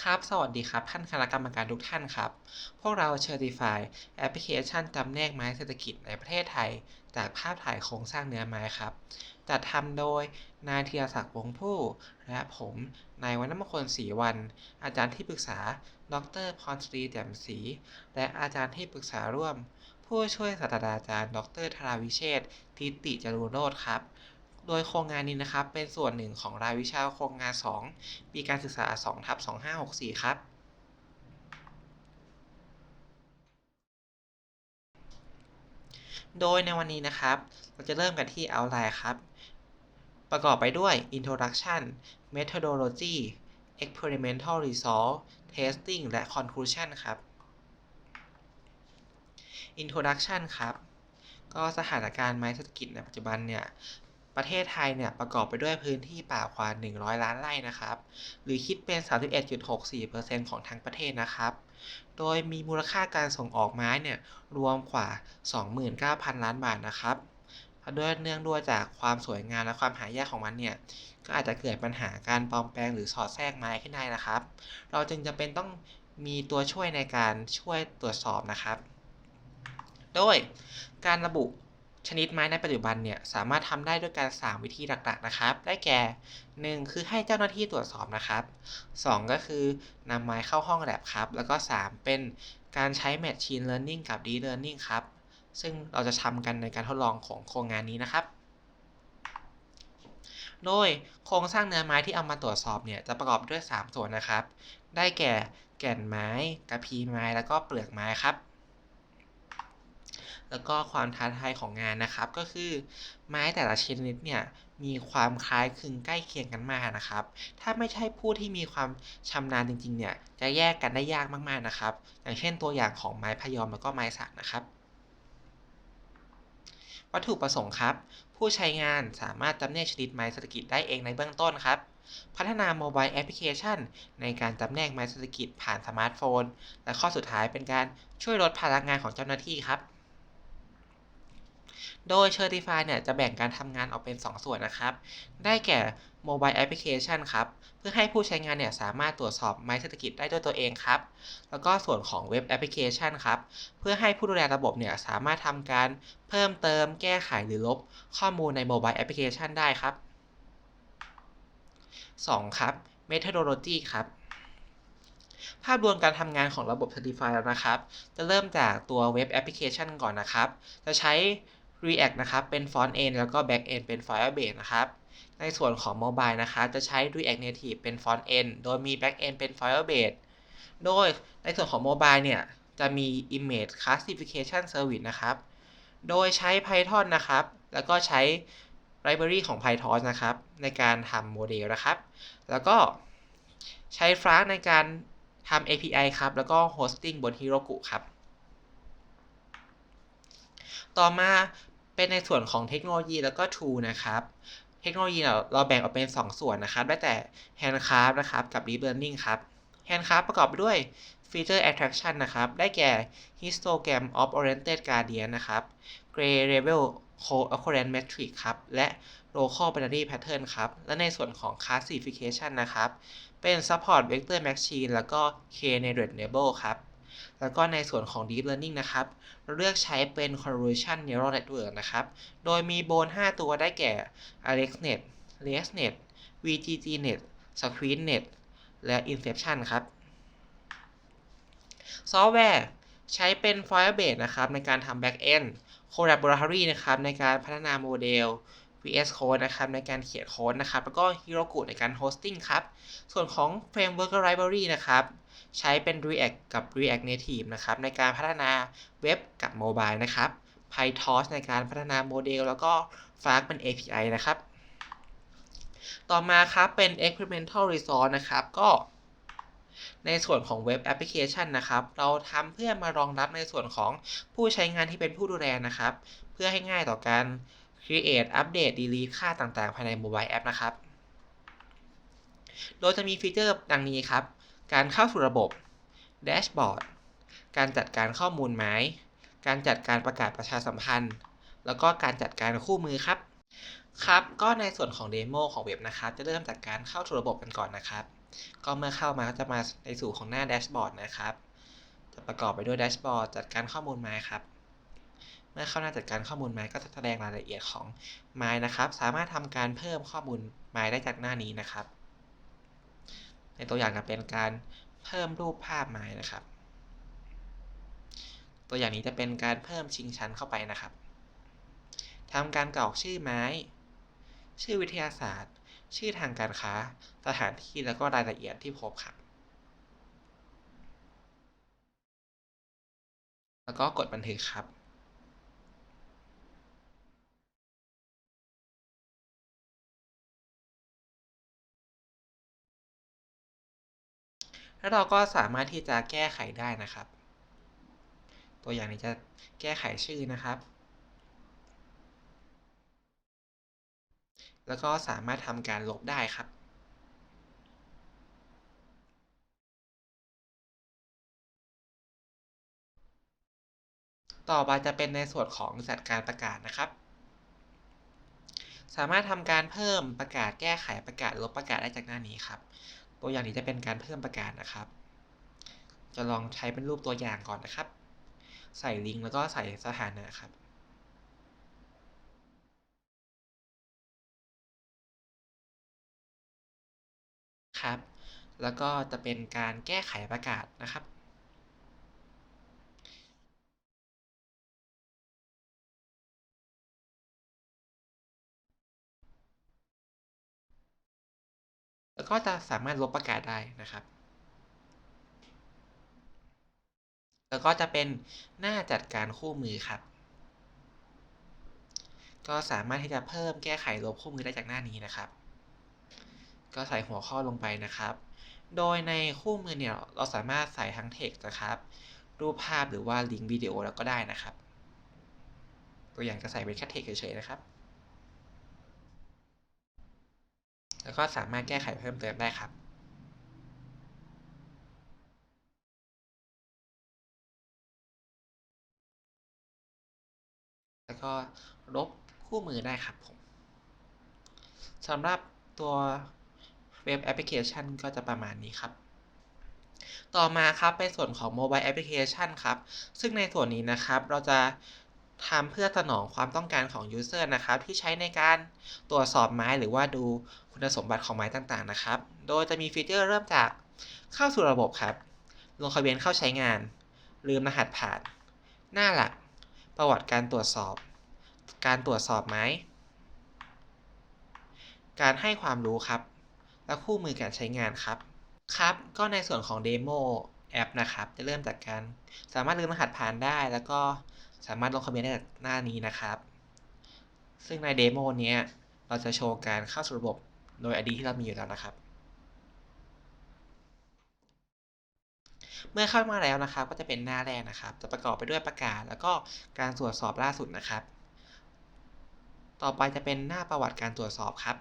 ครับ สวัสดีครับ ท่านคณะกรรมการทุกท่านครับ พวกเรา Certify แอปพลิเคชันจำแนกไม้เศรษฐกิจในประเทศไทย จากภาพถ่ายโครงสร้างเนื้อไม้ครับ จัดทำโดยนายธีรศักดิ์วงศ์ผู้ และผมนายวรรณมงคลศรีวัน อาจารย์ที่ปรึกษา ดรพรศรีแจ่มศรีและอาจารย์ที่ปรึกษาร่วม ผู้ช่วยศาสตราจารย์ ดรธราวิเชษทิติจารุโรธครับ โดยโครงงานนี้นะครับ เป็นส่วนหนึ่งของรายวิชาโครงงาน 2 ปีการศึกษา2ทับ2564 ครับ โดยในวันนี้นะครับ เราจะเริ่มกันที่ outline ครับ ประกอบไปด้วย introduction methodology experimental result testing และ conclusion ครับ introduction ครับ ก็สถานการณ์ไม้เศรษฐกิจในปัจจุบันเนี่ย ประเทศไทยเนี่ยประกอบไปด้วยพื้นที่ป่ากว่า 100 ล้านไร่นะครับ หรือคิดเป็น 31.64%ของทั้งประเทศนะครับ โดยมีมูลค่าการส่งออกไม้เนี่ยรวมกว่า 29,000 ล้านบาทนะครับด้วยเนื่องด้วยจากความสวยงามและความหายากของมันเนี่ย ก็อาจจะเกิดปัญหาการปลอมแปลงหรือสอดแทรกไม้ขึ้นได้นะครับ เราจึงจำเป็นต้องมีตัวช่วยในการช่วยตรวจสอบนะครับ โดยการระบุ ชนิดไม้ในปัจจุบันเนี่ยสามารถทำได้ด้วยการ 3 วิธีหลักๆนะครับ ได้แก่ 1. คือให้เจ้าหน้าที่ตรวจสอบนะครับ 2 ก็คือนำไม้เข้าห้องแลบครับ แล้วก็ 3 เป็นการใช้ Machine Learning กับ Deep Learning ครับ ซึ่งเราจะทำกันในการทดลองของโครงงานนี้นะครับ โดยโครงสร้างเนื้อไม้ที่เอามาตรวจสอบเนี่ยจะประกอบด้วย 3 ส่วนนะครับ ได้แก่แก่นไม้ กระพีไม้ แล้วก็เปลือกไม้ครับ แล้วก็ความท้าทายของงานนะครับ ก็คือไม้แต่ละชนิดเนี่ยมีความคล้ายคลึงใกล้เคียงกันมากนะครับ ถ้าไม่ใช่ผู้ที่มีความชำนาญจริงๆเนี่ยจะแยกกันได้ยากมากๆนะครับ อย่างเช่นตัวอย่างของไม้พยอมแล้วก็ไม้สักนะครับวัตถุประสงค์ครับ ผู้ใช้งานสามารถจำแนกชนิดไม้เศรษฐกิจได้เองในเบื้องต้นครับ พัฒนาโมบายแอปพลิเคชัน ในการจำแนกไม้เศรษฐกิจผ่านสมาร์ทโฟน และข้อสุดท้ายเป็นการช่วยลดภาระงานของเจ้าหน้าที่ครับ โดย Certify เนี่ยจะแบ่งการทำงานออกเป็น 2 ส่วนนะครับ ได้แก่ Mobile Application ครับ เพื่อให้ผู้ใช้งานเนี่ยสามารถตรวจสอบไม้เศรษฐกิจได้ด้วยตัวเองครับ แล้วก็ส่วนของ Web Application ครับ เพื่อให้ผู้ดูแลระบบเนี่ยสามารถทำการเพิ่มเติมแก้ไขหรือลบข้อมูลใน Mobile Application ได้ครับ 2. ครับ Methodology ครับภาพรวมการทำงานของระบบ Certify แล้วนะครับ จะเริ่มจากตัว Web Application ก่อนนะครับ จะใช้ React นะครับเป็น Front End แล้วก็ Back End เป็น Firebase นะครับ ในส่วนของ Mobile นะคะจะใช้ React Native เป็น Front End โดยมี Back End เป็น Firebase โดยในส่วนของ Mobile เนี่ยจะมี Image Classification Service นะครับ โดยใช้ Python นะครับ แล้วก็ใช้ Library ของ PyTorch นะครับ ในการทำโมเดลนะครับ แล้วก็ใช้ Flask ในการทำ API ครับ แล้วก็ Hosting บน Heroku ครับ ต่อมา เป็นในส่วนของเทคโนโลยีแล้วก็ tool นะครับ เทคโนโลยีเราแบ่งออกเป็น 2 ส่วนนะครับได้แต่ Handcraft นะครับกับ Deep Learning ครับ Handcraft ประกอบไปด้วย Feature Attraction นะครับ ได้แก่ Histogram of Oriented Gradient นะครับ Gray Level Co-occurrence Matrix ครับ และ Local Binary Pattern ครับ และในส่วนของ Classification นะครับ เป็น Support Vector Machine แล้วก็ K-Narrate Label ครับ แล้วก็ในส่วนของ Deep Learning นะครับ เราเลือกใช้เป็น Convolution Neural Network นะครับ โดยมีโบน 5 ตัวได้แก่ AlexNet ResNet VGGNet SqueezeNet และ Inception ครับ ซอฟต์แวร์ใช้เป็น Firebase นะครับ ในการทำ Backend Collaboratory นะครับ ในการพัฒนาโมเดล VS Code นะครับ ในการเขียนโค้ดนะครับ แล้วก็ Heroku ในการ Hosting ครับ ส่วนของ Framework Library นะครับ ใช้เป็น React กับ React Native นะครับในการพัฒนาเว็บกับโมบายนะครับ PyTorch ในการพัฒนาโมเดล แล้วก็ Flask เป็น API นะครับ ต่อมาครับเป็น Experimental Resource นะครับ ก็ในส่วนของเว็บแอปพลิเคชันนะครับ เราทำเพื่อมารองรับในส่วนของผู้ใช้งานที่เป็นผู้ดูแลนะครับ เพื่อให้ง่ายต่อการ create update delete ค่าต่างๆ ภายใน mobile app นะครับ โดยจะมีฟีเจอร์ดังนี้ครับ การเข้าสู่ระบบ dashboard การจัดการข้อมูลไม้ การจัดการประกาศประชาสัมพันธ์ แล้วก็การจัดการคู่มือครับ ครับ ก็ในส่วนของเดโมของเว็บนะครับ จะเริ่มจากการเข้าสู่ระบบกันก่อนนะครับ ก็เมื่อเข้ามาก็จะมาในสู่ของหน้าแดชบอร์ดนะครับ จะประกอบไปด้วยแดชบอร์ดจัดการข้อมูลไม้ครับ เมื่อเข้าหน้าจัดการข้อมูลไม้ก็จะแสดงรายละเอียดของไม้นะครับ สามารถทำการเพิ่มข้อมูลไม้ได้จากหน้านี้นะครับ ในตัวอย่างจะเป็นการเพิ่มรูปภาพไม้นะครับ ตัวอย่างนี้จะเป็นการเพิ่มชิงชั้นเข้าไปนะครับทำการกรอกชื่อไม้ ชื่อวิทยาศาสตร์ ชื่อทางการค้า สถานที่แล้วก็รายละเอียดที่พบครับ แล้วก็กดบันทึกครับ แล้วเราก็สามารถที่จะแก้ไขได้นะครับ ตัวอย่างนี้จะแก้ไขชื่อนะครับ แล้วก็สามารถทำการลบได้ครับต่อไปจะเป็นในส่วนของจัดการประกาศนะครับ สามารถทำการเพิ่มประกาศแก้ไขประกาศลบประกาศได้จากหน้านี้ครับ ตัวอย่างนี้จะเป็นการเพิ่มประกาศนะครับ จะลองใช้เป็นรูปตัวอย่างก่อนนะครับ ใส่ลิงก์แล้วก็ใส่สถานะครับครับ แล้วก็จะเป็นการแก้ไขประกาศนะครับ แล้วก็จะสามารถลบประกาศได้นะครับ แล้วก็จะเป็นหน้าจัดการคู่มือครับ ก็สามารถที่จะเพิ่มแก้ไขลบคู่มือได้จากหน้านี้นะครับ ก็ใส่หัวข้อลงไปนะครับ โดยในคู่มือเนี่ยเราสามารถใส่ทั้งเท็กซ์นะครับ รูปภาพหรือว่าลิงก์วิดีโอแล้วก็ได้นะครับ ตัวอย่างจะใส่เป็นแค่เท็กซ์เฉยๆนะครับ แล้วก็สามารถแก้ไขเพิ่มเติมได้ครับแล้วก็ลบคู่มือได้ครับผมสำหรับตัวเว็บแอปพลิเคชันก็จะประมาณนี้ครับ ต่อมาครับเป็นส่วนของโมบายแอปพลิเคชันครับ ซึ่งในส่วนนี้นะครับเราจะ ทำเพื่อสนองความต้องการของ User นะครับ ที่ใช้ในการตรวจสอบไม้หรือว่าดูคุณสมบัติของไม้ต่างๆนะครับ โดยจะมีฟีเจอร์เริ่มจากเข้าสู่ระบบครับ ลงทะเบียนเข้าใช้งาน ลืมรหัสผ่าน หน้าหลัก ประวัติการตรวจสอบ การตรวจสอบไม้ การให้ความรู้ครับ และคู่มือการใช้งานครับ ครับ ก็ในส่วนของเดโมแอปนะครับ จะเริ่มจากการสามารถลืมรหัสผ่านได้ แล้วก็ สามารถลงทะเบียนได้จากหน้านี้นะครับ ซึ่งในเดโมนี้เราจะโชว์การเข้าสู่ระบบโดย ID ที่เรามีอยู่แล้วนะครับ เมื่อเข้ามาแล้วนะครับ ก็จะเป็นหน้าแรกนะครับ จะประกอบไปด้วยประกาศ แล้วก็การตรวจสอบล่าสุดนะครับ ต่อไปจะเป็นหน้าประวัติการตรวจสอบครับ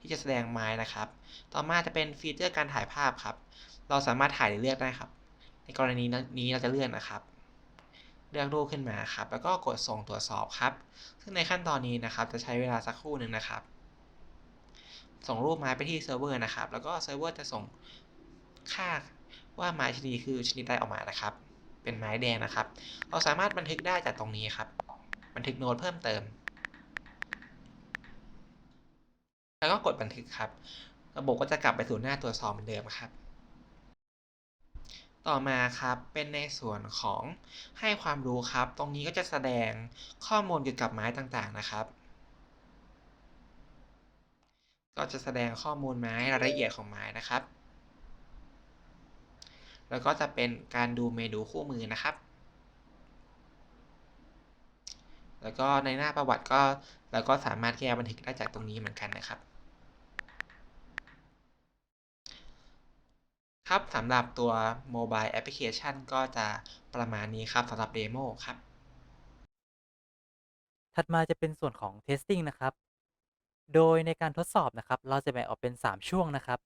ที่จะแสดงไม้นะครับ ต่อมาจะเป็นฟีเจอร์การถ่ายภาพครับ เราสามารถถ่ายหรือเลือกได้ครับ ในกรณีนี้เราจะเลื่อนนะครับ เลือกรูปขึ้นมาครับ แล้วก็กดส่งตรวจสอบครับ ซึ่งในขั้นตอนนี้นะครับ จะใช้เวลาสักครู่หนึ่งนะครับ ส่งรูปไม้ไปที่เซิร์ฟเวอร์นะครับ แล้วก็เซิร์ฟเวอร์จะส่งค่าว่าไม้ชนิดคือชนิดใดออกมานะครับ เป็นไม้แดงนะครับ เราสามารถบันทึกได้จากตรงนี้ครับ บันทึกโน้ตเพิ่มเติม แล้วก็กดบันทึกครับ ระบบก็จะกลับไปสู่หน้าตรวจสอบเหมือนเดิมครับ ต่อมาครับเป็นในส่วนของให้ความรู้ครับ ตรงนี้ก็จะแสดงข้อมูลเกี่ยวกับไม้ต่างๆนะครับ ก็จะแสดงข้อมูลไม้รายละเอียดของไม้นะครับ แล้วก็จะเป็นการดูเมนูคู่มือนะครับ แล้วก็ในหน้าประวัติก็เราก็สามารถแก้บันทึกได้จากตรงนี้เหมือนกันนะครับ ครับสำหรับตัว Mobile Application ก็จะประมาณนี้ครับสำหรับเดโมครับ ถัดมาจะเป็นส่วนของ Testing นะครับ โดยในการทดสอบนะครับ เราจะแบ่งออกเป็น 3 ช่วงนะครับ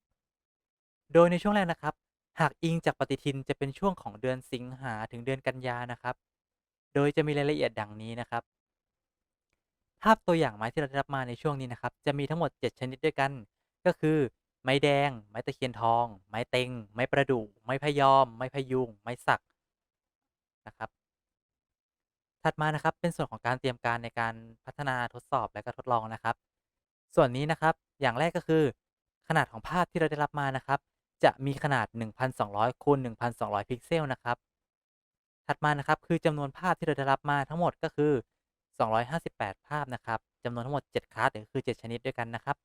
โดยในช่วงแรกนะครับ หากอิงจากปฏิทินจะเป็นช่วงของเดือนสิงหาถึงเดือนกันยานะครับ โดยจะมีรายละเอียดดังนี้นะครับ ภาพตัวอย่างไม้ที่เราได้รับมาในช่วงนี้นะครับ จะมีทั้งหมด 7 ชนิดด้วยกัน ก็คือ ไม้แดง ไม้ตะเคียนทอง ไม้เต็ง ไม้ประดู่ไม้พยอม ไม้พยูงไม้สักนะครับ ถัดมานะครับเป็นส่วนของการเตรียมการในการพัฒนาทดสอบและก็ทดลองนะครับ ส่วนนี้นะครับอย่างแรกก็คือ ขนาดของภาพที่เราได้รับมานะครับ จะมีขนาด 1,200คูณ1,200 พิกเซลนะครับ ถัดมานะครับคือจำนวนภาพที่เราได้รับมาทั้งหมดก็คือ 258 ภาพนะครับจำนวนทั้งหมด 7 คลาสหรือคือ 7 ชนิดด้วยกันนะครับ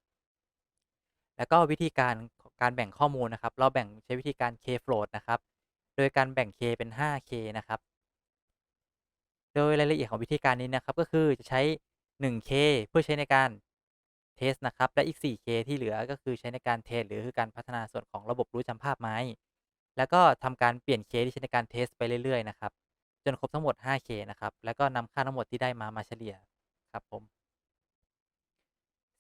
แล้วก็วิธีการการแบ่งข้อมูลนะครับ เราแบ่งใช้วิธีการ K-float นะครับ โดยการแบ่ง K เป็น 5K นะครับ โดยรายละเอียดของวิธีการนี้นะครับ ก็คือจะใช้ 1K เพื่อใช้ในการเทสนะครับ และอีก 4K ที่เหลือก็คือใช้ในการเทรนหรือคือการพัฒนาส่วนของระบบรู้จำภาพไม้ แล้วก็ทำการเปลี่ยน K ที่ใช้ในการเทสไปเรื่อยๆนะครับ จนครบทั้งหมด 5K นะครับ แล้วก็นำค่าทั้งหมดที่ได้มามาเฉลี่ยครับผม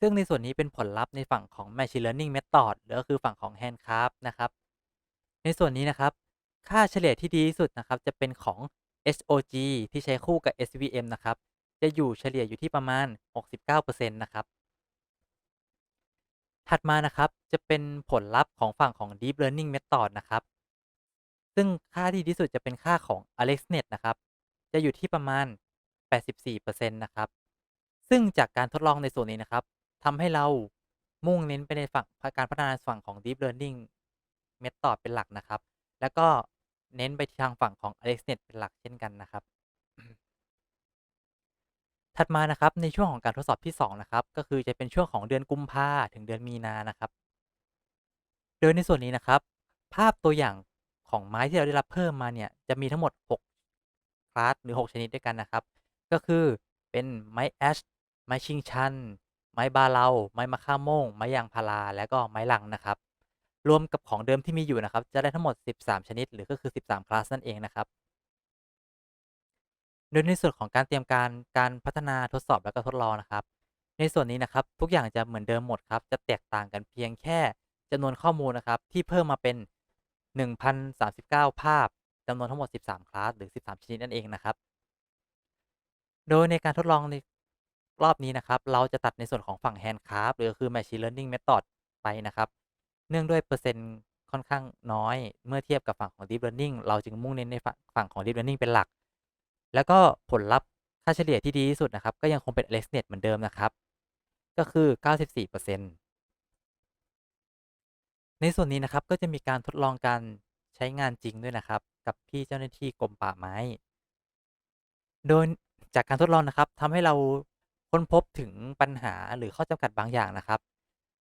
ซึ่งในส่วนนี้เป็นผลลัพธ์ในฝั่งของ Machine Learning Method หรือก็คือฝั่งของ Handcraft นะครับ ในส่วนนี้นะครับ ค่าเฉลี่ยที่ดีที่สุดนะครับ จะเป็นของ HOG ที่ใช้คู่กับ SVM นะครับ จะอยู่เฉลี่ยอยู่ที่ประมาณ 69%นะครับ ถัดมานะครับ จะเป็นผลลัพธ์ของฝั่งของ Deep Learning Method นะครับ ซึ่งค่าที่ดีที่สุดจะเป็นค่าของ AlexNet นะครับ จะอยู่ที่ประมาณ 84%นะครับ ซึ่งจากการทดลองในส่วนนี้นะครับ ทำให้เรามุ่งเน้นไปในฝั่งการพัฒนาฝั่งของ Deep Learning Method เป็นหลักนะครับ แล้วก็เน้นไปทางฝั่งของ AlexNet เป็นหลักเช่นกันนะครับ ถัดมานะครับในช่วงของการทดสอบที่ 2 นะครับ ก็คือจะเป็นช่วงของเดือนกุมภาถึงเดือนมีนานะครับ โดยในส่วนนี้นะครับ ภาพตัวอย่างของไม้ที่เราได้รับเพิ่มมาเนี่ยจะมีทั้งหมด 6 คลาสหรือ 6 ชนิดด้วยกันนะครับ ก็คือเป็นไม้แอชไม้ชิงชัน ไม้บาเลาไม้มะค่าโม่ง ไม้ยางพารา และก็ไม้ลังนะครับ รวมกับของเดิมที่มีอยู่นะครับ จะได้ทั้งหมด 13 ชนิด หรือก็คือ 13 คลาสนั่นเองนะครับ โดยในส่วนของการเตรียมการการพัฒนาทดสอบและก็ทดลองนะครับ ในส่วนนี้นะครับทุกอย่างจะเหมือนเดิมหมดครับ จะแตกต่างกันเพียงแค่จำนวนข้อมูลนะครับ ที่เพิ่มมาเป็น 1,039 ภาพจำนวนทั้งหมด 13 คลาส หรือ 13 ชนิดนั่นเองนะครับ โดยในการทดลองใน รอบนี้นะครับ เราจะตัดในส่วนของฝั่ง Handcraft หรือคือ Machine Learning Method ไปนะครับ เนื่องด้วยเปอร์เซ็นต์ค่อนข้างน้อยเมื่อเทียบกับฝั่งของ Deep Learning เราจึงมุ่งเน้นในฝั่งของ Deep Learning เป็นหลัก แล้วก็ผลลัพธ์ค่าเฉลี่ยที่ดีที่สุดนะครับ ก็ยังคงเป็น AlexNet เหมือนเดิมนะครับ ก็คือ 94%ในส่วนนี้นะครับก็จะมีการทดลองการใช้งานจริงด้วยนะครับ กับพี่เจ้าหน้าที่กรมป่าไม้ โดยจากการทดลองนะครับทำให้เรา ค้นพบถึงปัญหาหรือข้อจำกัดบางอย่างนะครับ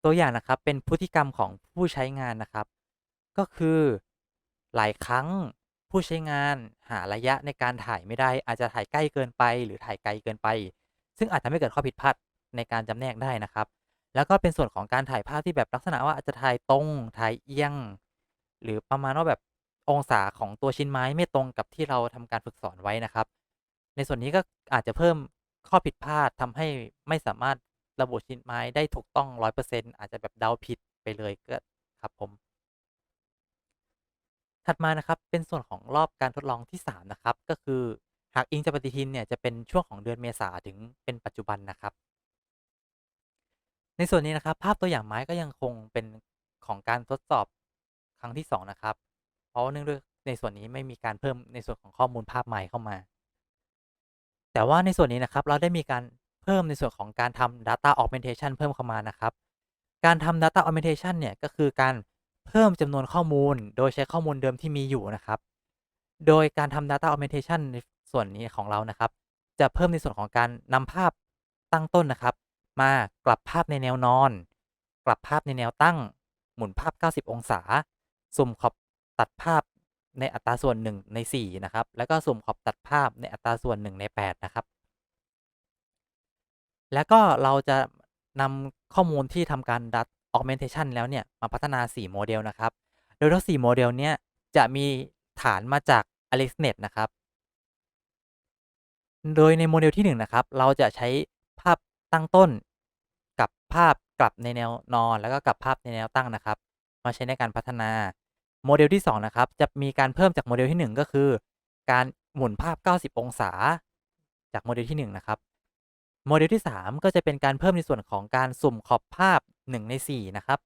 ตัวอย่างนะครับเป็นพฤติกรรมของผู้ใช้งานนะครับ ก็คือหลายครั้งผู้ใช้งานหาระยะในการถ่ายไม่ได้ อาจจะถ่ายใกล้เกินไปหรือถ่ายไกลเกินไป ซึ่งอาจทำให้เกิดข้อผิดพลาดในการจำแนกได้นะครับ แล้วก็เป็นส่วนของการถ่ายภาพที่แบบลักษณะว่าอาจจะถ่ายตรงถ่ายเอียง หรือประมาณว่าแบบองศาของตัวชิ้นไม้ไม่ตรงกับที่เราทำการฝึกสอนไว้นะครับ ในส่วนนี้ก็อาจจะเพิ่ม ข้อผิดพลาดทำให้ไม่สามารถระบุชิ้นไม้ได้ถูกต้อง100%อร์เซ็นอาจจะแบบเดาผิดไปเลยก็ครับผม ถัดมานะครับเป็นส่วนของรอบการทดลองที่ 3 นะครับ ก็คือหากอิงจากปฏิทินเนี่ยจะเป็นช่วงของเดือนเมษาถึงเป็นปัจจุบันนะครับ ในส่วนนี้นะครับ ภาพตัวอย่างไม้ก็ยังคงเป็นของการทดสอบครั้งที่ 2 นะครับ เพราะว่าเนื่องด้วยในส่วนนี้ไม่มีการเพิ่มในส่วนของข้อมูลภาพใหม่เข้ามา แต่ว่าในส่วนนี้นะครับเราได้มีการเพิ่มในส่วนของการทำ Data Augmentation เพิ่มเข้ามานะครับ การทำ Data Augmentation เนี่ยก็คือการเพิ่มจำนวนข้อมูล โดยใช้ข้อมูลเดิมที่มีอยู่นะครับ โดยการทำ Data Augmentation ในส่วนนี้ของเรานะครับ จะเพิ่มในส่วนของการนำภาพตั้งต้นนะครับ มากลับภาพในแนวนอน กลับภาพในแนวตั้ง หมุนภาพ 90 องศา สุ่มขอบตัดภาพ ในอัตราส่วน 1 ใน 4 นะครับ แล้วก็สุ่มขอบตัดภาพในอัตราส่วน 1 ใน 8 นะครับ แล้วก็เราจะนำข้อมูลที่ทำการ Data Augmentation แล้วเนี่ย มาพัฒนา 4 โมเดลนะครับ โดยทั้ง4โมเดลเนี้ยจะมีฐานมาจาก AlexNet นะครับ โดยในโมเดลที่ 1 นะครับ เราจะใช้ภาพตั้งต้น กับภาพกลับในแนวนอน แล้วก็กลับภาพในแนวตั้งนะครับ มาใช้ในการพัฒนา โมเดลที่2นะครับจะมีการเพิ่มจากโมเดลที่ 1 ก็คือ การหมุนภาพ 90 องศา จากโมเดลที่ 1 นะครับ โมเดลที่ 3 ก็จะเป็นการเพิ่มในส่วนของการสุ่มขอบภาพ 1 ใน 4 นะครับ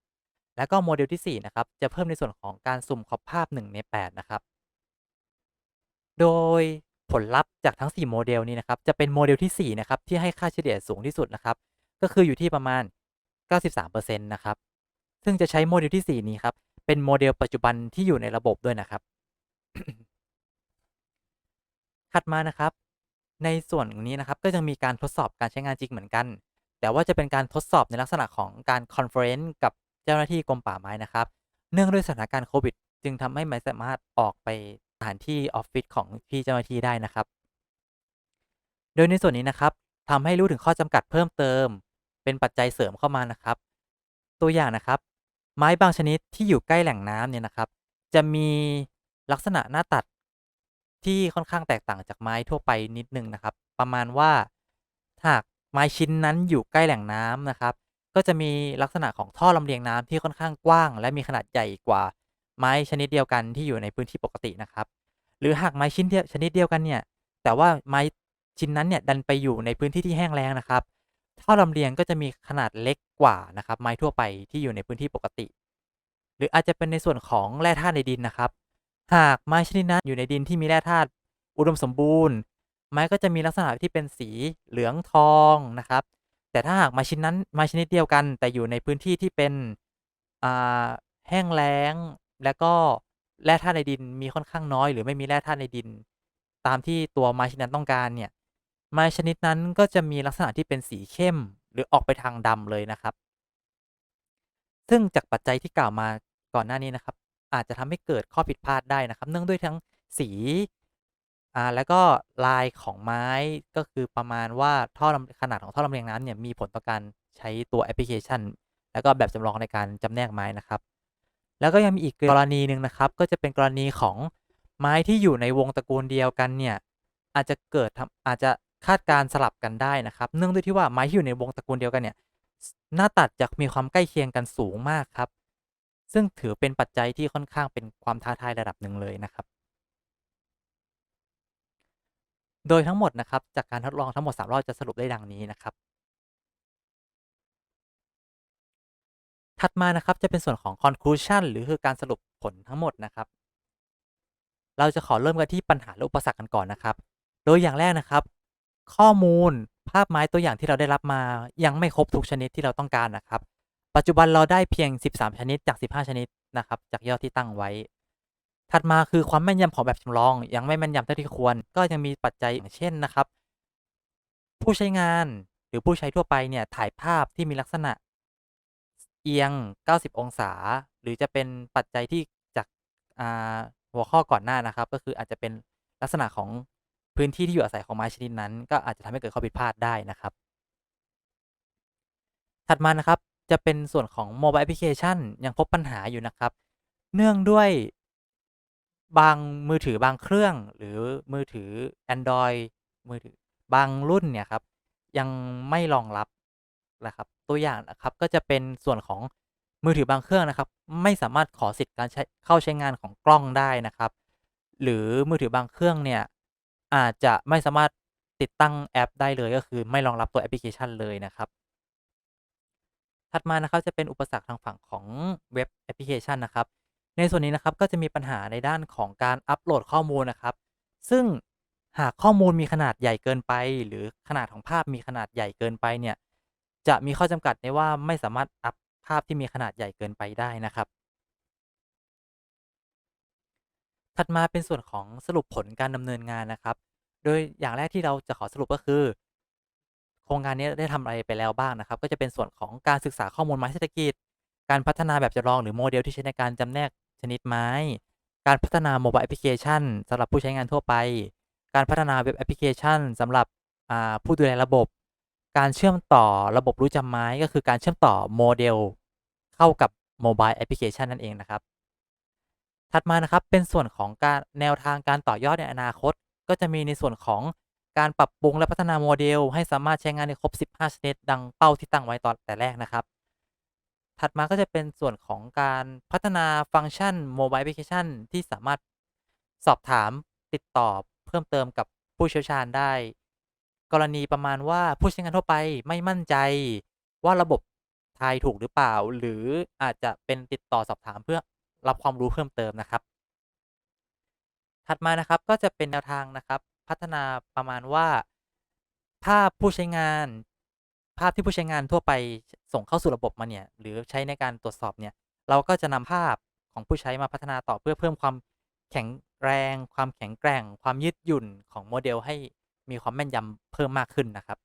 แล้วก็โมเดลที่ 4 นะครับ จะเพิ่มในส่วนของการสุ่มคอปภาพ 1 ใน 8 นะครับ โดยผลลัพธ์จากทั้ง 4 โมเดลนี้นะครับ จะเป็นโมเดลที่ 4 นะครับ ที่ให้ค่าเฉลี่ยสูงที่สุดนะครับ ก็คืออยู่ที่ประมาณ 93%นะครับ ซึ่งจะใช้โมเดลที่ 4 นี้ครับ เป็นโมเดลปัจจุบันที่อยู่ในระบบด้วยนะครับ ถัดมานะครับ ในส่วนนี้นะครับก็ยังมีการทดสอบการใช้งานจริงเหมือนกัน แต่ว่าจะเป็นการทดสอบในลักษณะของการคอนเฟอเรนซ์กับเจ้าหน้าที่กรมป่าไม้นะครับ เนื่องด้วยสถานการณ์โควิด จึงทำให้ไม่สามารถออกไปสถานที่ออฟฟิศของพี่เจ้าหน้าที่ได้นะครับ โดยในส่วนนี้นะครับทำให้รู้ถึงข้อจำกัดเพิ่มเติม เป็นปัจจัยเสริมเข้ามานะครับ ตัวอย่างนะครับ ไม้บางชนิดที่อยู่ใกล้แหล่งน้ำเนี่ยนะครับ จะมีลักษณะหน้าตัดที่ค่อนข้างแตกต่างจากไม้ทั่วไปนิดหนึ่งนะครับ ประมาณว่าหากไม้ชิ้นนั้นอยู่ใกล้แหล่งน้ำนะครับ ก็จะมีลักษณะของท่อลำเลียงน้ำที่ค่อนข้างกว้าง และมีขนาดใหญ่กว่าไม้ชนิดเดียวกันที่อยู่ในพื้นที่ปกตินะครับ หรือหากไม้ชิ้นชนิดเดียวกันเนี่ย แต่ว่าไม้ชิ้นนั้นเนี่ยดันไปอยู่ในพื้นที่ที่แห้งแล้งนะครับ ท่อลำเลียงก็จะมีขนาดเล็กกว่านะครับไม้ทั่วไปที่อยู่ในพื้นที่ปกติ หรืออาจจะเป็นในส่วนของแร่ธาตุในดินนะครับ หากไม้ชนิดนั้นอยู่ในดินที่มีแร่ธาตุอุดมสมบูรณ์ ไม้ก็จะมีลักษณะที่เป็นสีเหลืองทองนะครับ แต่ถ้าหากไม้ชิ้นนั้นไม้ชนิดเดียวกัน แต่อยู่ในพื้นที่ที่เป็นแห้งแล้ง แล้วก็แร่ธาตุในดินมีค่อนข้างน้อย หรือไม่มีแร่ธาตุในดิน ตามที่ตัวไม้ชนิดนั้นต้องการเนี่ย ไม้ชนิดนั้นก็จะมีลักษณะที่เป็นสีเข้ม หรือออกไปทางดำเลยนะครับ ซึ่งจากปัจจัยที่กล่าวมาก่อนหน้านี้นะครับ อาจจะทำให้เกิดข้อผิดพลาดได้นะครับ เนื่องด้วยทั้งสีอ่าแล้วก็ลายของไม้ก็คือประมาณว่าท่อลำขนาดของท่อลำเลียงน้ำเนี่ยมีผลต่อการใช้ตัวแอปพลิเคชัน แล้วก็แบบจำลองในการจำแนกไม้นะครับ แล้วก็ยังมีอีกกรณีหนึ่งนะครับ ก็จะเป็นกรณีของไม้ที่อยู่ในวงตระกูลเดียวกันเนี่ยอาจจะเกิดทำอาจจะ คาดการสลับกันได้นะครับ เนื่องด้วยที่ว่าไม้ที่อยู่ในวงตระกูลเดียวกันเนี่ยหน้าตัดจะมีความใกล้เคียงกันสูงมากครับ ซึ่งถือเป็นปัจจัยที่ค่อนข้างเป็นความท้าทายระดับหนึ่งเลยนะครับ โดยทั้งหมดนะครับ จากการทดลองทั้งหมด3รอบจะสรุปได้ดังนี้นะครับ ถัดมานะครับจะเป็นส่วนของ conclusion หรือคือการสรุปผลทั้งหมดนะครับ เราจะขอเริ่มกันที่ปัญหาและอุปสรรคกันก่อนนะครับ โดยอย่างแรกนะครับ ข้อมูลภาพไม้ตัวอย่างที่เราได้รับมายังไม่ครบทุกชนิดที่เราต้องการนะครับ ปัจจุบันเราได้เพียง 13 ชนิดจาก 15 ชนิดนะครับ จากยอดที่ตั้งไว้ ถัดมาคือความแม่นยำของแบบจำลอง ยังไม่แม่นยำเท่าที่ควร ก็ยังมีปัจจัยอย่างเช่นนะครับ ผู้ใช้งานหรือผู้ใช้ทั่วไปเนี่ยถ่ายภาพที่มีลักษณะ เอียง 90 องศา หรือจะเป็นปัจจัยที่จากาหัวข้อก่อนหน้านะครับ ก็คืออาจจะเป็นลักษณะของ พื้นที่ที่อยู่อาศัยของไม้ชนิดนั้น ก็อาจจะทำให้เกิดข้อผิดพลาดได้นะครับ ถัดมานะครับจะเป็นส่วนของโมบายแอปพลิเคชันยังพบปัญหาอยู่นะครับ เนื่องด้วยบางมือถือบางเครื่อง หรือมือถือ Android มือถือบางรุ่นเนี่ยครับ ยังไม่รองรับนะครับ ตัวอย่างนะครับก็จะเป็นส่วนของมือถือบางเครื่องนะครับ ไม่สามารถขอสิทธิ์การใช้เข้าใช้งานของกล้องได้นะครับ หรือมือถือบางเครื่องเนี่ย อาจจะไม่สามารถติดตั้งแอปได้เลยก็คือไม่รองรับตัวแอปพลิเคชันเลยนะครับ ถัดมานะครับจะเป็นอุปสรรคทางฝั่งของเว็บแอปพลิเคชันนะครับ ในส่วนนี้นะครับก็จะมีปัญหาในด้านของการอัปโหลดข้อมูลนะครับ ซึ่งหากข้อมูลมีขนาดใหญ่เกินไป หรือขนาดของภาพมีขนาดใหญ่เกินไปเนี่ยจะมีข้อจำกัดในว่าไม่สามารถอัปภาพที่มีขนาดใหญ่เกินไปได้นะครับ ถัดมาเป็นส่วนของสรุปผลการดำเนินงานนะครับ โดยอย่างแรกที่เราจะขอสรุปก็คือ โครงการนี้ได้ทำอะไรไปแล้วบ้างนะครับ ก็จะเป็นส่วนของการศึกษาข้อมูลไม้เศรษฐกิจ การพัฒนาแบบจำลองหรือโมเดลที่ใช้ในการจำแนกชนิดไม้ การพัฒนาโมบายแอปพลิเคชันสำหรับผู้ใช้งานทั่วไป การพัฒนาเว็บแอปพลิเคชันสำหรับผู้ดูแลระบบ การเชื่อมต่อระบบรู้จำไม้ก็คือการเชื่อมต่อโมเดลเข้ากับโมบายแอปพลิเคชันนั่นเองนะครับ ถัดมานะครับเป็นส่วนของการแนวทางการต่อยอดในอนาคต ก็จะมีในส่วนของการปรับปรุงและพัฒนาโมเดล ให้สามารถใช้งานได้ครบ 15 ชนิด ดังเป้าที่ตั้งไว้ตอนแต่แรกนะครับ ถัดมาก็จะเป็นส่วนของการพัฒนาฟังก์ชันโมบายแอปพลิเคชันที่สามารถสอบถามติดต่อเพิ่มเติมกับผู้เชี่ยวชาญได้ กรณีประมาณว่าผู้ใช้งานทั่วไปไม่มั่นใจ ว่าระบบทายถูกหรือเปล่า หรืออาจจะเป็นติดต่อสอบถามเพื่อ รับความรู้เพิ่มเติมนะครับ ถัดมานะครับก็จะเป็นแนวทางนะครับ พัฒนาประมาณว่า ภาพผู้ใช้งาน ภาพที่ผู้ใช้งานทั่วไปส่งเข้าสู่ระบบมาเนี่ยหรือใช้ในการตรวจสอบเนี่ยเราก็จะนำภาพของผู้ใช้มาพัฒนาต่อเพื่อเพิ่มความแข็งแรง ความแข็งแกร่ง ความยืดหยุ่นของโมเดลให้มีความแม่นยำเพิ่มมากขึ้นนะครับ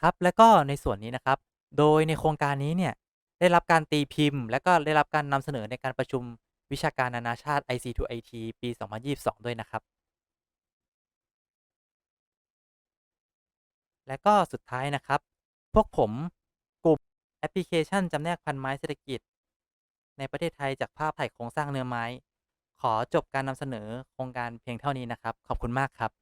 ครับ แล้วก็ในส่วนนี้นะครับ โดยในโครงการนี้เนี่ย ได้รับการตีพิมพ์ และก็ได้รับการนำเสนอในการประชุมวิชาการนานาชาติ IC2IT ปี 2022 ด้วยนะครับ และก็สุดท้ายนะครับ พวกผมกลุ่มแอปพลิเคชันจำแนกพันไม้เศรษฐกิจ ในประเทศไทยจากภาพถ่ายโครงสร้างเนื้อไม้ ขอจบการนำเสนอโครงการเพียงเท่านี้นะครับ ขอบคุณมากครับ